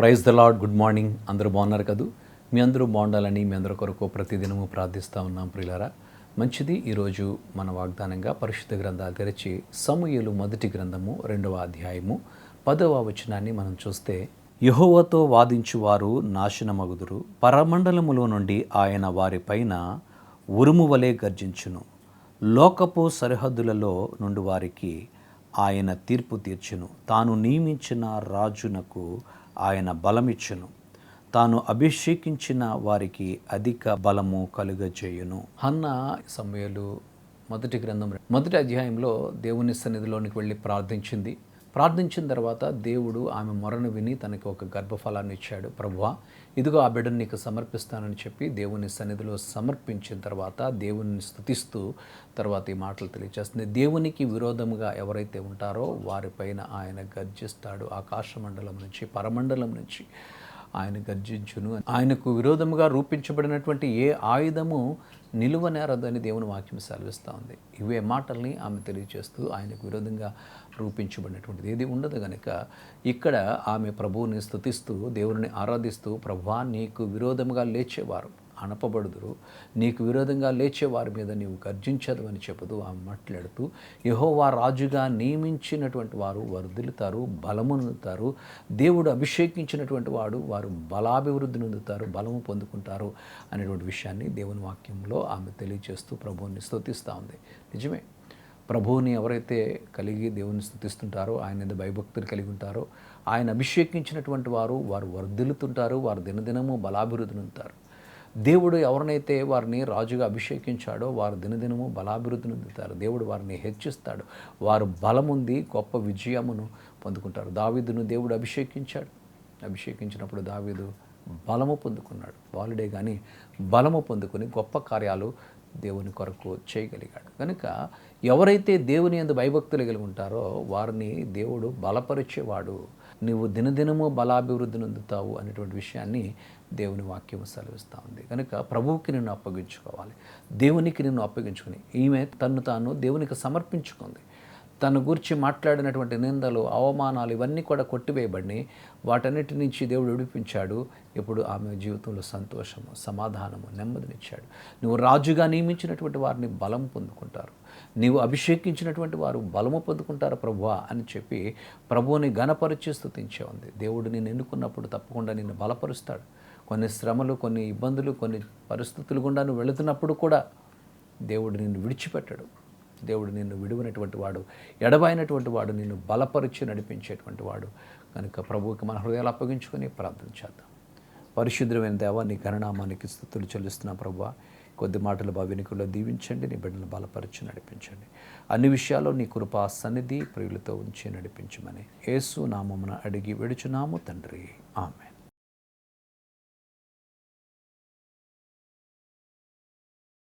Praise the Lord good morning. అందరూ బాగున్నారు కదూ? మీ అందరూ బాగుండాలని మీ అందరి కొరకు ప్రతిదినము ప్రార్థిస్తూ ఉన్నాం ప్రియులారా. మంచిది ఈరోజు మన వాగ్దానంగా పరిశుద్ధ గ్రంథాలు తెరిచి సమూహలు మొదటి గ్రంథము రెండవ అధ్యాయము పదవ వచనాన్ని మనం చూస్తే యహోవతో వాదించువారు నాశనమగుదురు. పరమండలములో నుండి ఆయన వారిపైన ఉరుము వలె గర్జించును. లోకపు సరిహద్దులలో నుండి వారికి ఆయన తీర్పు తీర్చును. తాను నియమించిన రాజునకు ఆయన బలమిచ్చును. తాను అభిషేకించిన వారికి అధిక బలము కలుగజేయును. హన్న సమయలు మొదటి గ్రంథం మొదటి అధ్యాయంలో దేవుని సన్నిధిలోనికి వెళ్ళి ప్రార్థించింది. ప్రార్థించిన తర్వాత దేవుడు ఆమె మొరను విని తనకి ఒక గర్భఫలాన్ని ఇచ్చాడు. ప్రభువా ఇదిగో ఆ బిడ్డను నీకు సమర్పిస్తానని చెప్పి దేవుని సన్నిధిలో సమర్పించిన తర్వాత దేవుని స్థుతిస్తూ తర్వాత ఈ మాటలు తెలియజేస్తుంది. దేవునికి విరోధముగా ఎవరైతే ఉంటారో వారిపైన ఆయన గర్జిస్తాడు. ఆకాశమండలం నుంచి పరమండలం నుంచి ఆయన గర్జించును. ఆయనకు విరోధముగా రూపించబడినటువంటి ఏ ఆయుధము నిలువనేరదని దేవుని వాక్యం సెలవిస్తూ ఉంది. ఇవే మాటల్ని ఆమె తెలియజేస్తూ ఆయనకు విరోధంగా రూపించబడినటువంటిది. ఏది ఉండదు కనుక ఇక్కడ ఆమె ప్రభువుని స్థుతిస్తూ దేవుని ఆరాధిస్తూ ప్రభా నీకు విరోధముగా లేచేవారు. అనపబడుదురు. నీకు విరోధంగా లేచే వారి మీద నీవు గర్జించదు అని చెబుతూ ఆమె మాట్లాడుతూ యహోవా రాజుగా నియమించినటువంటి వారు వర్ధిల్లుతారు బలమునుతారు దేవుడు అభిషేకించినటువంటి వాడు వారు బలాభివృద్ధి నొందుతారు బలము పొందుకుంటారు అనేటువంటి విషయాన్ని దేవుని వాక్యంలో ఆమె తెలియజేస్తూ ప్రభువుని స్తోతిస్తూ ఉంది. నిజమే. ప్రభువుని ఎవరైతే కలిగి దేవుని స్థుతిస్తుంటారో ఆయన భయభక్తులు కలిగి ఉంటారో ఆయన అభిషేకించినటువంటి వారు వారు వర్ధిల్లుతుంటారు వారు దినదినము బలాభివృద్ధి ఉంటారు దేవుడు ఎవరినైతే వారిని రాజుగా అభిషేకించాడో వారు దినదినము బలాభివృద్ధి నొందుతారు దేవుడు వారిని హెచ్చిస్తాడు. వారు బలముంది గొప్ప విజయమును పొందుకుంటారు. దావీదును దేవుడు అభిషేకించాడు. అభిషేకించినప్పుడు దావీదు బలము పొందుకున్నాడు. బాలుడే కానీ బలము పొందుకుని గొప్ప కార్యాలు దేవుని కొరకు చేయగలిగాడు. కనుక ఎవరైతే దేవుని ఎందు భయభక్తులు కలిగి ఉంటారో వారిని దేవుడు బలపరిచేవాడు. నువ్వు దినదినము బలాభివృద్ధి నొందుతావు అనేటువంటి విషయాన్ని దేవుని వాక్యం సెలవిస్తూ ఉంది. కనుక ప్రభువుకి నిన్ను అప్పగించుకోవాలి. దేవునికి నిన్ను అప్పగించుకుని ఈమె తన్ను తాను దేవునికి సమర్పించుకుంది. తన గురించి మాట్లాడినటువంటి నిందలు అవమానాలు ఇవన్నీ కూడా కొట్టివేయబడినాయి వాటన్నిటి నుంచి దేవుడు విడిపించాడు. ఇప్పుడు ఆమె జీవితంలో సంతోషము సమాధానము నెమ్మదినిచ్చాడు. నువ్వు రాజుగా నియమించినటువంటి వారిని బలం పొందుకుంటారు. నీవు అభిషేకించినటువంటి వారు బలము పొందుకుంటారు ప్రభువా అని చెప్పి ప్రభువుని గణపరిచి స్థుతించే ఉంది. దేవుడు నేను ఎన్నుకున్నప్పుడు తప్పకుండా నిన్ను బలపరుస్తాడు. కొన్ని శ్రమలు కొన్ని ఇబ్బందులు కొన్ని పరిస్థితులు గుండా నువ్వు వెళుతున్నప్పుడు కూడా దేవుడు నిన్ను విడిచిపెట్టడు. దేవుడు నిన్ను విడువనటువంటి వాడు ఎడబాయినటువంటి వాడు నిన్ను బలపరిచి నడిపించేటువంటి వాడు. కనుక ప్రభువుకి మన హృదయాలు అప్పగించుకొని ప్రార్థన చేద్దాం. పరిశుద్ధమైన దేవా నీ గణనామానికి స్థుతులు చెల్లిస్తున్నా ప్రభు కొద్ది మాటలు భావినికుల్లో దీవించండి నీ బిడ్డను బలపరిచి నడిపించండి. అన్ని విషయాల్లో నీ కృపా సన్నిధి ప్రియులతో ఉంచి నడిపించమని యేసు నామమున అడిగి విడుచున్నాము తండ్రి. ఆమె